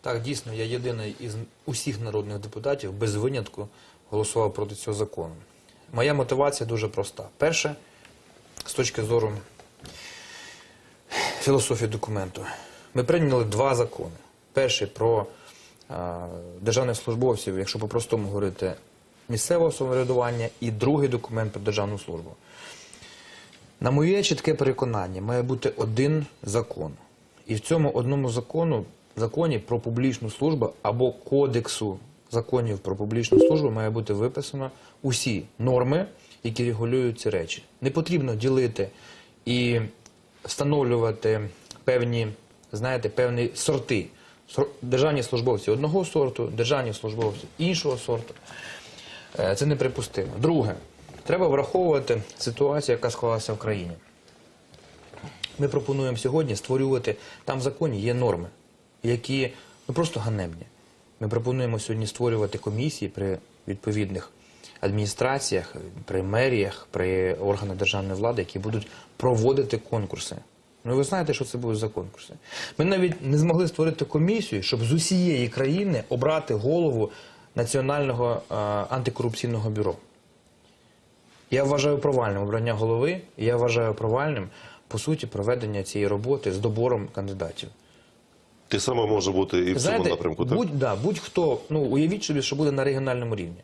Так, дійсно, я єдиний із усіх народних депутатів без винятку голосував проти цього закону. Моя мотивація дуже проста. Перше, з точки зору філософії документу. Ми прийняли два закони. Перший про державних службовців, якщо по-простому говорити, місцевого самоврядування, і другий документ про державну службу. На моє чітке переконання, має бути один закон. І в цьому одному закону, законі про публічну службу або кодексу законів про публічну службу має бути виписано усі норми, які регулюють ці речі. Не потрібно ділити і встановлювати певні, знаєте, певні сорти. Державні службовці одного сорту, державні службовці іншого сорту. Е, Це неприпустимо. Друге, треба враховувати ситуацію, яка склалася в країні. Ми пропонуємо сьогодні створювати, там в законі є норми, які ну, просто ганебні. Ми пропонуємо сьогодні створювати комісії при відповідних адміністраціях, при меріях, при органах державної влади, які будуть проводити конкурси. Ну, ви знаєте, що це будуть за конкурси. Ми навіть не змогли створити комісію, щоб з усієї країни обрати голову Національного е, антикорупційного бюро. Я вважаю провальним обрання голови, і я вважаю провальним, по суті, проведення цієї роботи з добором кандидатів. Те саме може бути і в цьому напрямку. Так? будь, да, будь-хто, ну уявіть собі, що буде на регіональному рівні.